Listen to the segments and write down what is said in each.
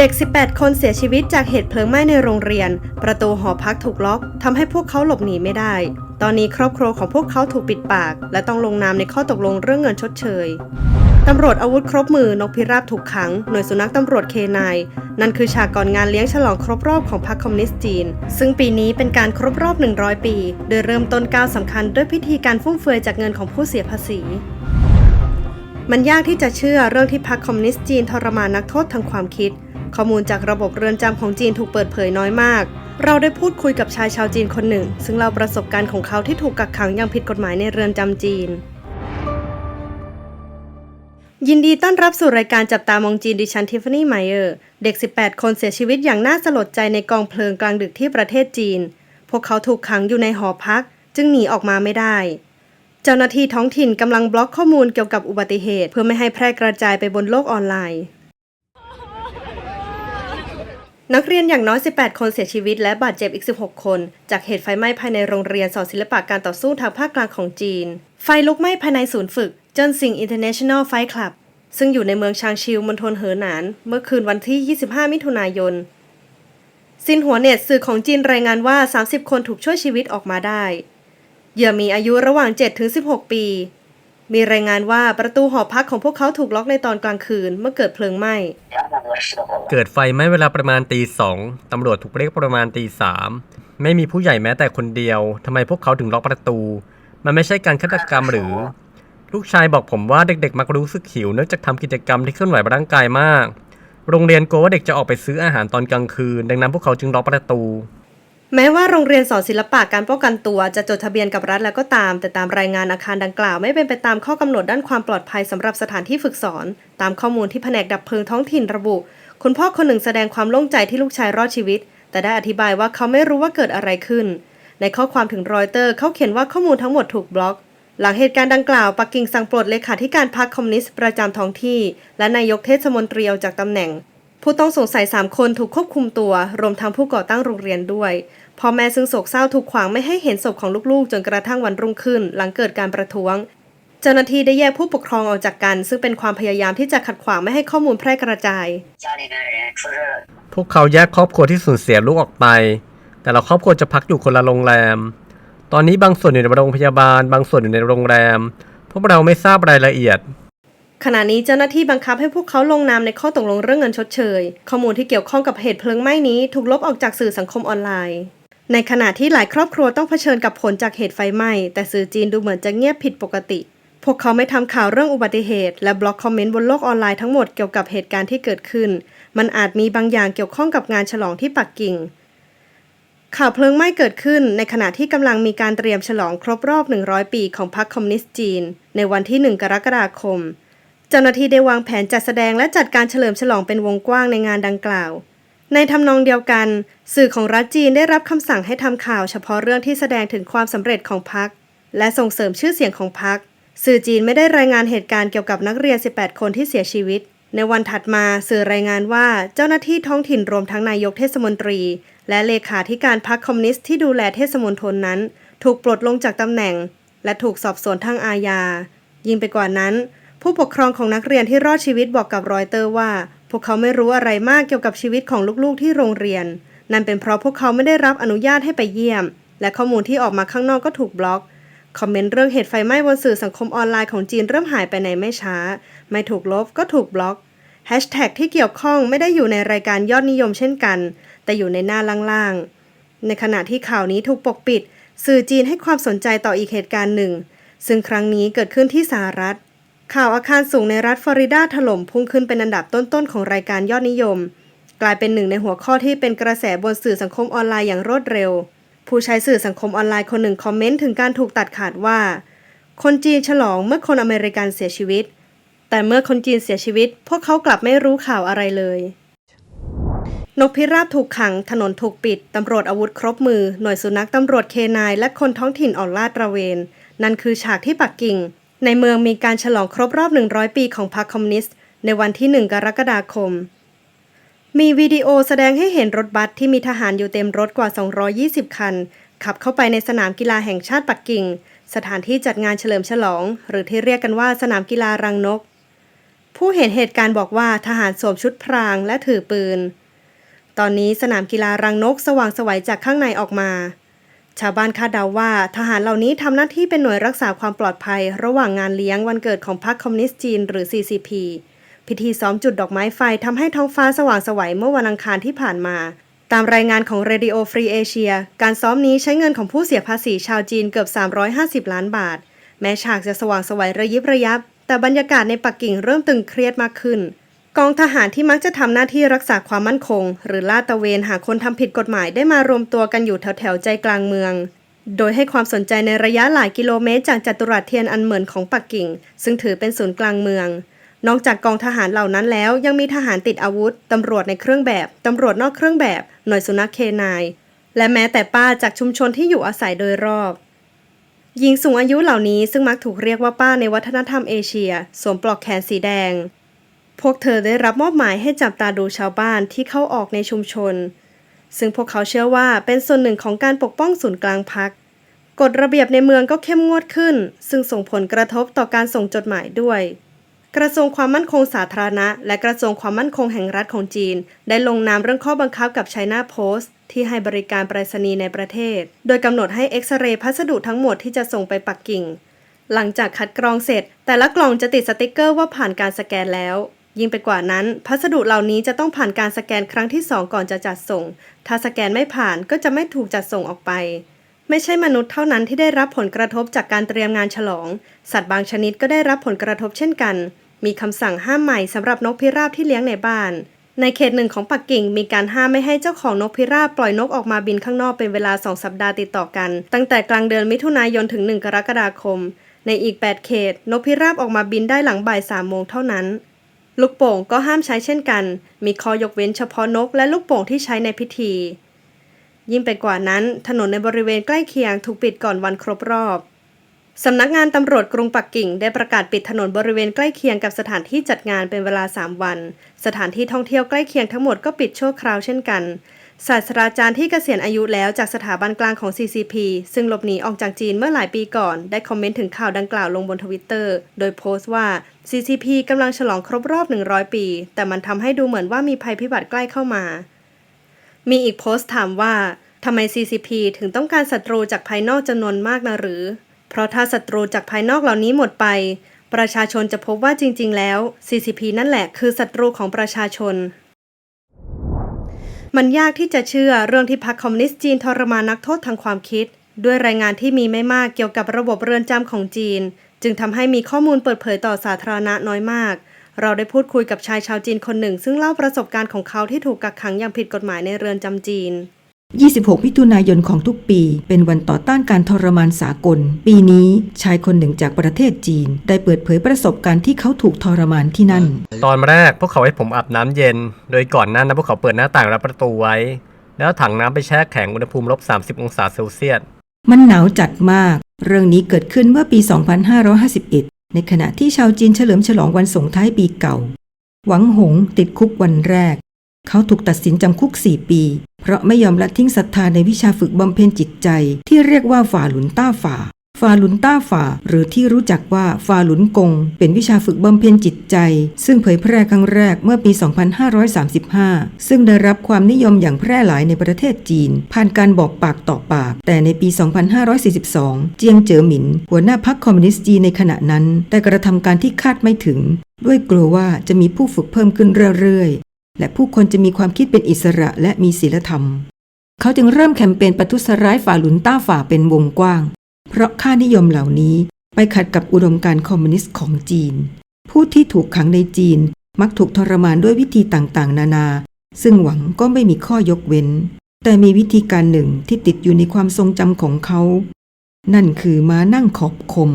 เด็ก 18 คนเสียชีวิตจากเหตุเพลิงไหม้ในโรงเรียน ประตูหอพักถูกล็อกทำให้พวกเขาหลบหนีไม่ได้ ตอนนี้ครอบครัวของพวกเขาถูกปิดปาก และต้องลงนามในข้อตกลงเรื่องเงินชดเชยตำรวจอาวุธครบมือนกพิราบถูกขัง หน่วยสุนัขตำรวจเคนายนั่นคือฉากก่อนงานเลี้ยงฉลองครบรอบของพรรคคอมมิวนิสต์จีน ซึ่งปีนี้เป็นการครบรอบ 100 ปี โดยเริ่มต้นก้าวสำคัญด้วยพิธีการฟุ่มเฟือยจากเงินของผู้เสียภาษี มันยากที่จะเชื่อเรื่องที่พรรคคอมมิวนิสต์จีนทรมานนักโทษทางความคิด ข้อมูลจากระบบเรือนจำของจีนถูกเปิดเผยน้อยมาก เราได้พูดคุยกับชายชาวจีนคนหนึ่ง ซึ่งเล่าประสบการณ์ของเขาที่ถูกกักขังอย่างผิดกฎหมายในเรือนจำจีน ยินดีต้อนรับสู่รายการจับตามองจีนดิฉันทิฟฟานี่ไมเออร์ เด็ก 18 คนเสียชีวิตอย่างน่าสลดใจในกองเพลิงกลางดึกที่ประเทศจีน พวกเขาถูกขังอยู่ในหอพัก จึงหนีออกมาไม่ได้เจ้าหน้าที่ท้องถิ่นกำลังบล็อกข้อมูลเกี่ยวกับอุบัติเหตุ เพื่อไม่ให้แพร่กระจายไปบนโลกออนไลน์ นักเรียนอย่างน้อย 18 คนเสียชีวิตและบาดเจ็บอีก 16 คน จากเหตุไฟไหม้ภายในโรงเรียนสอนศิลปะการต่อสู้ทางภาคกลางของจีน ไฟลุกไหม้ภายในศูนย์ฝึกจนซิงอินเตอร์เนชั่นแนลไฟคลับซึ่งอยู่ในเมืองชางชิวมณฑลเหอหนาน เมื่อคืนวันที่ 25 มิถุนายนซินหัวเน็ตสื่อของจีนรายงานว่า 30 คนถูกช่วยชีวิตออกมาได้ เหยื่อมีอายุระหว่าง 7-16 ปี มีรายงานว่าประตูหอพักของพวกเขาถูกล็อกในตอนกลางคืนเมื่อเกิดเพลิงไหม้ เกิดไฟไหม้เวลาประมาณตีสองตำรวจถูกเรียกประมาณตีสามไม่มีผู้ใหญ่แม้แต่คนเดียวทำไมพวกเขาถึงล็อกประตู มันไม่ใช่การฆาตกรรมหรือ ลูกชายบอกผมว่าเด็กๆ มักรู้สึกหิวเนื่องจากทำกิจกรรมที่เคลื่อนไหวร่างกายมาก โรงเรียนกลัวว่าเด็กจะออกไปซื้ออาหารตอนกลางคืน ดังนั้นพวกเขาจึงล็อกประตู แม้ว่าโรงเรียนสอนศิลปะการป้องกันตัวจะจดทะเบียนกับรัฐแล้วก็ตาม แต่ตามรายงานอาคารดังกล่าวไม่เป็นไปตามข้อกำหนดด้านความปลอดภัยสำหรับสถานที่ฝึกสอน ตามข้อมูลที่แผนกดับเพลิงท้องถิ่นระบุ คุณพ่อคนหนึ่งแสดงความโล่งใจที่ลูกชายรอดชีวิต แต่ได้อธิบายว่าเขาไม่รู้ว่าเกิดอะไรขึ้น ในข้อความถึงรอยเตอร์เขาเขียนว่าข้อมูลทั้งหมดถูกบล็อก หลังเหตุการณ์ดังกล่าวปักกิ่งสั่งปลดเลขาธิการพรรคคอมมิวนิสต์ประจำท้องที่ และนายกเทศมนตรีออกจากตำแหน่ง ผู้ต้องสงสัย 3 คนถูกควบคุมตัว รวมทั้งผู้ก่อตั้งโรงเรียนด้วยพ่อแม่ซึ่งโศกเศร้าถูกขวางไม่ให้เห็นศพของลูกๆ จนกระทั่งวันรุ่งขึ้น หลังเกิดการประท้วง เจ้าหน้าที่ได้แยกผู้ปกครองออกจากกัน ซึ่งเป็นความพยายามที่จะขัดขวางไม่ให้ข้อมูลแพร่กระจาย พวกเขาแยกครอบครัวที่สูญเสียลูกออกไป แต่ละครอบครัวจะพักอยู่คนละโรงแรม ตอนนี้บางส่วนอยู่ในโรงพยาบาล บางส่วนอยู่ในโรงแรม พวกเราไม่ทราบรายละเอียด ขณะนี้เจ้าหน้าที่บังคับให้พวกเขาลงนามในข้อตกลงเรื่องเงินชดเชย ข้อมูลที่เกี่ยวข้องกับเหตุเพลิงไหม้นี้ถูกลบออกจากสื่อสังคมออนไลน์ ในขณะที่หลายครอบครัวต้องเผชิญกับผลจากเหตุไฟไหม้แต่สื่อจีนดูเหมือนจะเงียบผิดปกติ พวกเขาไม่ทำข่าวเรื่องอุบัติเหตุ และบล็อกคอมเมนต์บนโลกออนไลน์ทั้งหมดเกี่ยวกับเหตุการณ์ที่เกิดขึ้น มันอาจมีบางอย่างเกี่ยวข้องกับงานฉลองที่ปักกิ่งข่าวเพลิงไหม้เกิดขึ้นในขณะที่กำลังมีการเตรียมฉลองครบรอบ 100 ปีของพรรคคอมมิวนิสต์จีน ในวันที่ 1 กรกฎาคม จ้าหน้าที่ได้วางแผนจัดแสดงและจัดการเฉลิมฉลองเป็นวงกว้างในงานดังกล่าว ในทำนองเดียวกัน สื่อของรัฐจีนได้รับคำสั่งให้ทำข่าวเฉพาะเรื่องที่แสดงถึงความสำเร็จของพรรคและส่งเสริมชื่อเสียงของพรรคสื่อจีนไม่ได้รายงานเหตุการณ์เกี่ยวกับนักเรียน 18 คนที่เสียชีวิต ในวันถัดมาสื่อรายงานว่าเจ้าหน้าที่ท้องถิ่นรวมทั้งนายกเทศมนตรี และเลขาธิการพรรคคอมมิวนิสต์ที่ดูแลเทศมนตรนั้น ถูกปลดลงจากตำแหน่ง และถูกสอบสวนทางอาญายิ่งไปกว่านั้น ผู้ปกครองของนักเรียนที่รอดชีวิตบอกกับรอยเตอร์ว่า พวกเขาไม่รู้อะไรมากเกี่ยวกับชีวิตของลูกๆที่โรงเรียน นั่นเป็นเพราะพวกเขาไม่ได้รับอนุญาตให้ไปเยี่ยม และข้อมูลที่ออกมาข้างนอกก็ถูกบล็อกคอมเมนต์เรื่องเหตุไฟไหม้บนสื่อสังคมออนไลน์ของจีนเริ่มหายไปในไม่ช้า ไม่ถูกลบก็ถูกบล็อกแฮชแท็กที่เกี่ยวข้องไม่ได้อยู่ในรายการยอดนิยมเช่นกัน แต่อยู่ในหน้าล่างๆ ในขณะที่ข่าวนี้ถูกปกปิด สื่อจีนให้ความสนใจต่ออีกเหตุการณ์หนึ่ง ซึ่งครั้งนี้เกิดขึ้นที่สหรัฐ ข่าวอาคารสูงในรัฐฟลอริดาถล่มพุ่งขึ้นเป็นอันดับต้นๆของรายการยอดนิยม กลายเป็นหนึ่งในหัวข้อที่เป็นกระแสบนสื่อสังคมออนไลน์อย่างรวดเร็ว ผู้ใช้สื่อสังคมออนไลน์คนหนึ่งคอมเมนต์ถึงการถูกตัดขาดว่า คนจีนฉลองเมื่อคนอเมริกันเสียชีวิต แต่เมื่อคนจีนเสียชีวิต พวกเขากลับไม่รู้ข่าวอะไรเลย นกพิราบถูกขัง ถนนถูกปิด ตำรวจอาวุธครบมือ หน่วยสุนัขตำรวจเคนายและคนท้องถิ่นออกลาดตระเวน นั่นคือฉากที่ปักกิ่ง ในเมืองมีการฉลองครบรอบ 100 ปีของพรรคคอมมิวนิสต์ ในวันที่ 1 กรกฎาคม มีวิดีโอแสดงให้เห็นรถบัสที่มีทหารอยู่เต็มรถกว่า 220 คัน ขับเข้าไปในสนามกีฬาแห่งชาติปักกิ่ง สถานที่จัดงานเฉลิมฉลอง หรือที่เรียกกันว่าสนามกีฬารังนก ผู้เห็นเหตุการณ์บอกว่าทหารสวมชุดพรางและถือปืน ตอนนี้สนามกีฬารังนกสว่างสวัยจากข้างในออกมา ชาวบ้านคาดเดาว่าทหารเหล่านี้ทำหน้าที่เป็นหน่วยรักษาความปลอดภัย ระหว่างงานเลี้ยงวันเกิดของพรรคคอมมิวนิสต์จีนหรือ CCP พิธีซ้อมจุดดอกไม้ไฟทำให้ท้องฟ้าสว่างไสวัยเมื่อวันอังคารที่ผ่านมา ตามรายงานของ Radio Free Asia การซ้อมนี้ใช้เงินของผู้เสียภาษีชาวจีนเกือบ 350 ล้านบาท แม้ฉากจะสว่างไสวัยระยิบระยับ แต่บรรยากาศในปักกิ่งเริ่มตึงเครียดมากขึ้น กองทหารที่มักจะทำหน้าที่รักษาความมั่นคง หรือลาดตระเวนหาคนทำผิดกฎหมายได้มารวมตัวกันอยู่แถวแถวๆใจกลางเมือง โดยให้ความสนใจในระยะหลายกิโลเมตร จากจัตุรัสเทียนอันเหมินของปักกิ่ง ซึ่งถือเป็นศูนย์กลางเมือง นอกจากกองทหารเหล่านั้นแล้ว ยังมีทหารติดอาวุธตำรวจในเครื่องแบบตำรวจนอกเครื่องแบบ หน่วยสุนัขเคนายและแม้แต่ป้าจากชุมชนที่อยู่อาศัยโดยรอบหญิงสูงอายุเหล่านี้ซึ่งมักถูกเรียกว่าป้าในวัฒนธรรมเอเชีย สวมปลอกแขนสีแดง พวกเธอได้รับมอบหมายให้จับตาดูชาวบ้านที่เข้าออกในชุมชน ซึ่งพวกเขาเชื่อว่าเป็นส่วนหนึ่งของการปกป้องศูนย์กลางพัก กฎระเบียบในเมืองก็เข้มงวดขึ้น ซึ่งส่งผลกระทบต่อการส่งจดหมายด้วย กระทรวงความมั่นคงสาธารณะ และกระทรวงความมั่นคงแห่งรัฐของจีน ได้ลงนามเรื่องข้อบังคับกับ China Post ที่ให้บริการไปรษณีย์ในประเทศ โดยกำหนดให้เอ็กซเรย์พัสดุทั้งหมดที่จะส่งไปปักกิ่ง หลังจากคัดกรองเสร็จ แต่ละกล่องจะติดสติกเกอร์ว่าผ่านการสแกนแล้ว ยิ่งไปกว่านั้น พัสดุเหล่านี้จะต้องผ่านการสแกนครั้งที่ 2 ก่อนจะจัดส่ง ถ้าสแกนไม่ผ่านก็จะไม่ถูกจัดส่งออกไป ไม่ใช่มนุษย์เท่านั้นที่ได้รับผลกระทบจากการเตรียมงานฉลอง สัตว์บางชนิดก็ได้รับผลกระทบเช่นกัน มีคำสั่งห้ามใหม่สำหรับนกพิราบที่เลี้ยงในบ้าน ในเขตหนึ่งของปักกิ่ง มีการห้ามไม่ให้เจ้าของนกพิราบปล่อยนกออกมาบินข้างนอกเป็นเวลา 2 สัปดาห์ติดต่อกัน ตั้งแต่กลางเดือนมิถุนายนถึง 1 กรกฎาคม ในอีก 8 เขต นกพิราบออกมาบินได้หลังบ่าย3โมงเท่านั้น ลูกโป่งก็ห้ามใช้เช่นกัน มีข้อยกเว้นเฉพาะนกและลูกโป่งที่ใช้ในพิธี ยิ่งไปกว่านั้น ถนนในบริเวณใกล้เคียงถูกปิดก่อนวันครบรอบสำนักงานตำรวจกรุงปักกิ่ง ได้ประกาศปิดถนนบริเวณใกล้เคียงกับสถานที่จัดงานเป็นเวลา 3 วัน สถานที่ท่องเที่ยวใกล้เคียงทั้งหมดก็ปิดชั่วคราวเช่นกัน ศาสตราจารย์ที่เกษียณอายุแล้วจากสถาบันกลางของ CCP ซึ่งหลบหนีออกจากจีนเมื่อหลายปีก่อน ได้คอมเมนต์ถึงข่าวดังกล่าวลงบนทวิตเตอร์โดยโพสต์ว่า CCP กำลังฉลองครบรอบ 100 ปี แต่มันทำให้ดูเหมือนว่ามีภัยพิบัติใกล้เข้ามา มีอีกโพสต์ถามว่าทำไม CCP ถึงต้องการศัตรูจากภายนอกจำนวนมากนะหรือ เพราะถ้าศัตรูจากภายนอกเหล่านี้หมดไป ประชาชนจะพบว่าจริง ๆ แล้ว CCP นั่นแหละคือศัตรูของประชาชน มันยากที่จะเชื่อเรื่องที่พรรคคอมมิวนิสต์จีนทรมานนักโทษทางความคิด ด้วยรายงานที่มีไม่มากเกี่ยวกับระบบเรือนจำของจีน จึงทำให้มีข้อมูลเปิดเผยต่อสาธารณะน้อยมาก เราได้พูดคุยกับชายชาวจีนคนหนึ่ง ซึ่งเล่าประสบการณ์ของเขาที่ถูกกักขังอย่างผิดกฎหมายในเรือนจำจีน 26 มิถุนายนของทุกปี เป็นวันต่อต้านการทรมานสากล ปีนี้ชายคนหนึ่งจากประเทศจีน ได้เปิดเผยประสบการณ์ที่เขาถูกทรมานที่นั่น ตอนแรกพวกเขาให้ผมอาบน้ำเย็น โดยก่อนหน้านั้นพวกเขาเปิดหน้าต่างและประตูไว้ แล้วถังน้ำไปแช่แข็งอุณหภูมิลบ 30 องศาเซลเซียส มันหนาวจัดมาก เรื่องนี้เกิดขึ้นเมื่อปี 2551 ในขณะที่ชาวจีนเฉลิมฉลองวันส่งท้ายปีเก่า หวังหงติดคุกวันแรก เขาถูกตัดสินจำคุก 4 ปีเพ ราะไม่ยอมละทิ้งศรัทธาในวิชาฝึกบำเพ็ญจิตใจ ที่เรียกว่าฝ่าหลุนต้าฝ่าฝ่าหลุนต้าฝ่าหรือที่รู้จักว่าฝ่าหลุนกง เป็นวิชาฝึกบำเพ็ญจิตใจ ซึ่งเผยแพร่ครั้งแรกเมื่อปี 2535 ซึ่งได้รับความนิยมอย่างแพร่หลายในประเทศจีน ผ่านการบอกปากต่อปาก แต่ในปี 2542 เจียงเจ๋อหมิน หัวหน้าพรรคคอมมิวนิสต์จีนในขณะนั้น ได้กระทำการที่คาดไม่ถึง ด้วยกลัวว่าจะมีผู้ฝึกเพิ่มขึ้นเรื่อย และผู้คนจะมีความคิดเป็นอิสระและมีศีลธรรม เขาจึงเริ่มแคมเปญปทุสร้ายฝ่าหลุนต้าฝ่าเป็นวงกว้าง เพราะค่านิยมเหล่านี้ไปขัดกับอุดมการคอมมิวนิสต์ของจีน ผู้ที่ถูกขังในจีนมักถูกทรมานด้วยวิธีต่างๆ นานา ซึ่งหวังก็ไม่มีข้อยกเว้น แต่มีวิธีการหนึ่งที่ติดอยู่ในความทรงจำของเขา นั่นคือม้านั่งขอบคม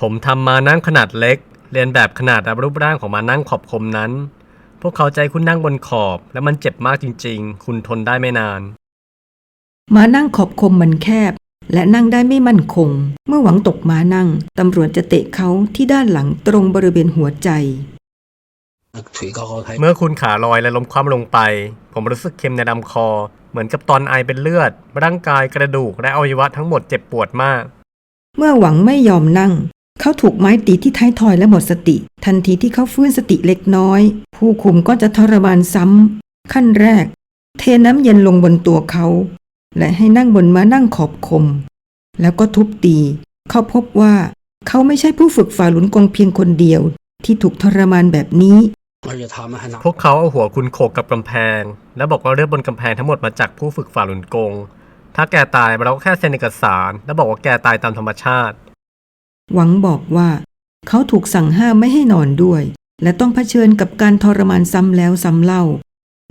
ผมทำม้านั่งขนาดเล็ก เรียนแบบขนาดรูปร่างของมานั่งขอบคมนั้น พวกเขาใจคุณนั่งบนขอบ และมันเจ็บมากจริง ๆ คุณทนได้ไม่นาน มานั่งขอบคมมันแคบ และนั่งได้ไม่มั่นคง เมื่อหวังตกมานั่ง ตำรวจจะเตะเขาที่ด้านหลังตรงบริเวณหัวใจ เมื่อคุณขาลอยและล้มคว่ำลงไป ผมรู้สึกเค็มในลำคอ เหมือนกับตอนไอเป็นเลือด ร่างกายกระดูกและอวัยวะทั้งหมดเจ็บปวดมาก เมื่อหวังไม่ยอมนั่ง เขาถูกไม้ตีที่ท้ายทอยและหมดสติ ทันทีที่เขาฟื้นสติเล็กน้อย ผู้คุมก็จะทรมานซ้ำ ขั้นแรก เทน้ำเย็นลงบนตัวเขา และให้นั่งบนม้านั่งขอบคม แล้วก็ทุบตี เขาพบว่า เขาไม่ใช่ผู้ฝึกฝ่าหลุนกงเพียงคนเดียว ที่ถูกทรมานแบบนี้พวกเขาเอาหัวคุณโขกกับกำแพง แล้วบอกว่าเรื่องบนกำแพงทั้งหมดมาจากผู้ฝึกฝ่าหลุนกง ถ้าแกตายเราก็แค่เซ็นเอกสาร และบอกว่าแกตายตามธรรมชาติ หวังบอกว่าเขาถูกสั่งห้ามไม่ให้นอนด้วย และต้องเผชิญกับการทรมานซ้ำแล้วซ้ำเล่า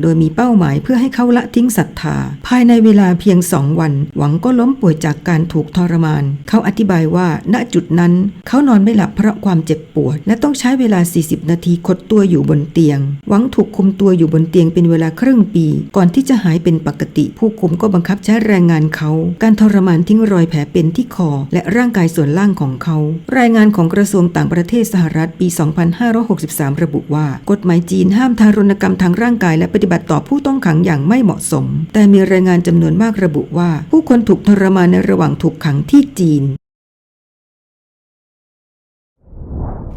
โดยมีเป้าหมายเพื่อให้เขาละทิ้งศรัทธา ภายในเวลาเพียงสองวัน หวังก็ล้มป่วยจากการถูกทรมาน เขาอธิบายว่า ณจุดนั้น เขานอนไม่หลับเพราะความเจ็บปวด และต้องใช้เวลา 40 นาทีคดตัวอยู่บนเตียง หวังถูกคุมตัวอยู่บนเตียงเป็นเวลาครึ่งปี ก่อนที่จะหายเป็นปกติ ผู้คุมก็บังคับใช้แรงงานเขา การทรมานทิ้งรอยแผลเป็นที่คอ และร่างกายส่วนล่างของเขา รายงานของกระทรวงต่างประเทศสหรัฐปี 2563 ระบุว่า กฎหมายจีนห้ามทารุณกรรมทางร่างกายและปฏิบัติต่อผู้ต้องขังอย่างไม่เหมาะสม แต่มีรายงานจำนวนมากระบุว่า ผู้คนถูกทรมานในระหว่างถูกขังที่จีน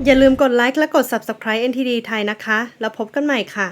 อย่าลืมกดไลค์และกด Subscribe NTD ไทยนะคะ แล้วพบกันใหม่ค่ะ